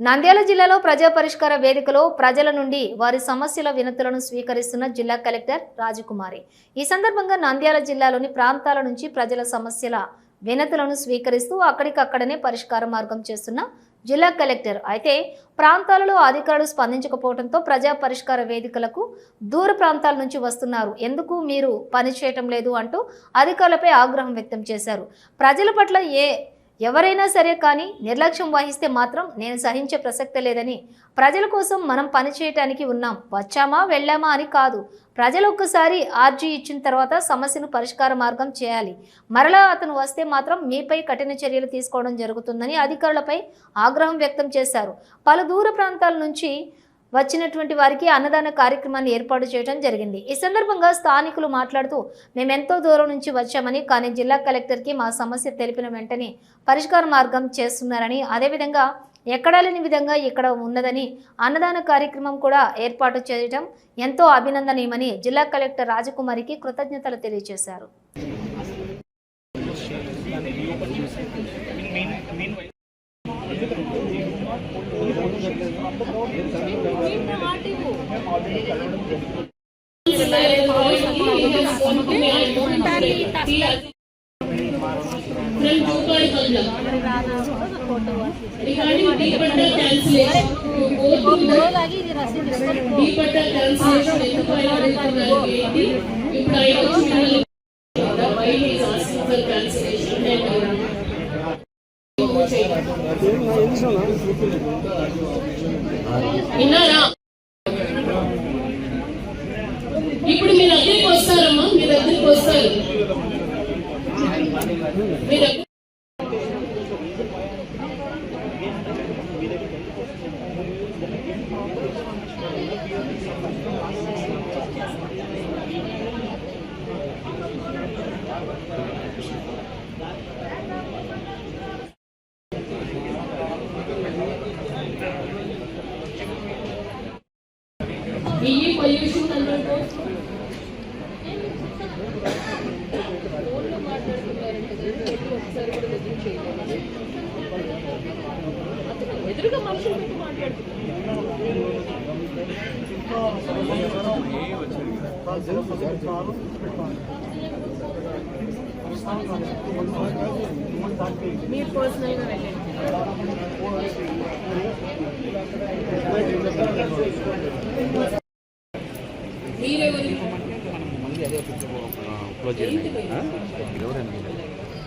నంద్యాల జిల్లాలో ప్రజా పరిష్కార వేదికలో ప్రజల నుండి వారి సమస్యల వినతులను స్వీకరిస్తున్న జిల్లా కలెక్టర్ రాజకుమారి. ఈ సందర్భంగా నంద్యాల జిల్లాలోని ప్రాంతాల నుంచి ప్రజల సమస్యల వినతులను స్వీకరిస్తూ అక్కడికక్కడనే పరిష్కార మార్గం చేస్తున్న జిల్లా కలెక్టర్. అయితే ప్రాంతాలలో అధికారులు స్పందించకపోవడంతో ప్రజా పరిష్కార వేదికలకు దూర ప్రాంతాల నుంచి వస్తున్నారు. ఎందుకు మీరు పని చేయటం లేదు అంటూ అధికారులపై ఆగ్రహం వ్యక్తం చేశారు. ప్రజల పట్ల ఏ ఎవరైనా సరే కానీ నిర్లక్ష్యం వహిస్తే మాత్రం నేను సహించే ప్రసక్తే లేదని ప్రజల కోసం మనం పని చేయటానికి ఉన్నాం. వచ్చామా వెళ్ళామా అని కాదు. ప్రజలు ఒక్కసారి ఆర్జీ ఇచ్చిన తర్వాత సమస్యను పరిష్కార మార్గం చేయాలి. మరలా అతను వస్తే మాత్రం మీపై కఠిన చర్యలు తీసుకోవడం జరుగుతుందని అధికారులపై ఆగ్రహం వ్యక్తం చేశారు. పలు దూర ప్రాంతాల నుంచి వచ్చినటువంటి వారికి అన్నదాన కార్యక్రమాన్ని ఏర్పాటు చేయడం జరిగింది. ఈ సందర్భంగా స్థానికులు మాట్లాడుతూ మేమెంతో దూరం నుంచి వచ్చామని కానీ జిల్లా కలెక్టర్కి మా సమస్య తెలిపిన వెంటనే పరిష్కార మార్గం చేస్తున్నారని అదేవిధంగా ఎక్కడా లేని విధంగా ఇక్కడ ఉన్నదని అన్నదాన కార్యక్రమం కూడా ఏర్పాటు చేయడం ఎంతో అభినందనీయమని జిల్లా కలెక్టర్ రాజకుమారికి కృతజ్ఞతలు తెలియజేశారు. Regarding deepwater cancellation, you go to deepwater cancellation ఎందుకు ఆయన అడుగుతున్నారు ఏంటి ఇప్పుడు ఆయన వచ్చి మిమ్మల్ని why he is asking for cancellation and విన్నారా ఇప్పుడు మీ దగ్గరికి వస్తారమ్మా మీ దగ్గరికి వస్తారు. మీ దగ్గర ఈ పొల్యూషన్ అన్నట్టు ఎదురుగా మనుషులు పెట్టి మాట్లాడుతున్నారు మీరు పర్సనల్గా వెళ్ళండి ఏంటి మీరు?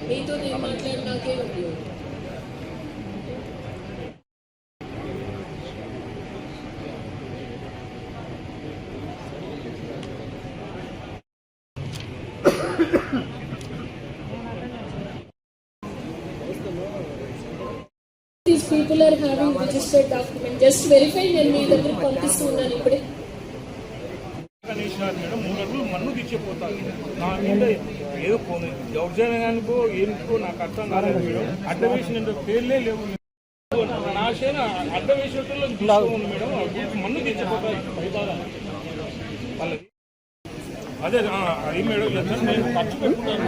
మీతో నేను మాట్లాడినాకే ఉపయోగం These people are having registered document. Just verify నేను మీ దగ్గర పంపిస్తున్నాను ఇప్పుడే కనీసినారు మేడం. మూడు అడుగులు మన్ను తెచ్చిపోతారు నా మీద ఏదో పోనీ దౌర్జన్యానికో ఏమిటో నాకు అర్థం కాలేదు మేడం. అడ్డ వేసిన పేర్లే లేవు. నా చేన అడ్డ వేసేటలో ఉంది మేడం. మన్ను తెచ్చిపోతాయి వాళ్ళది. అదే అది మేడం ఖర్చు పెట్టుకున్నాను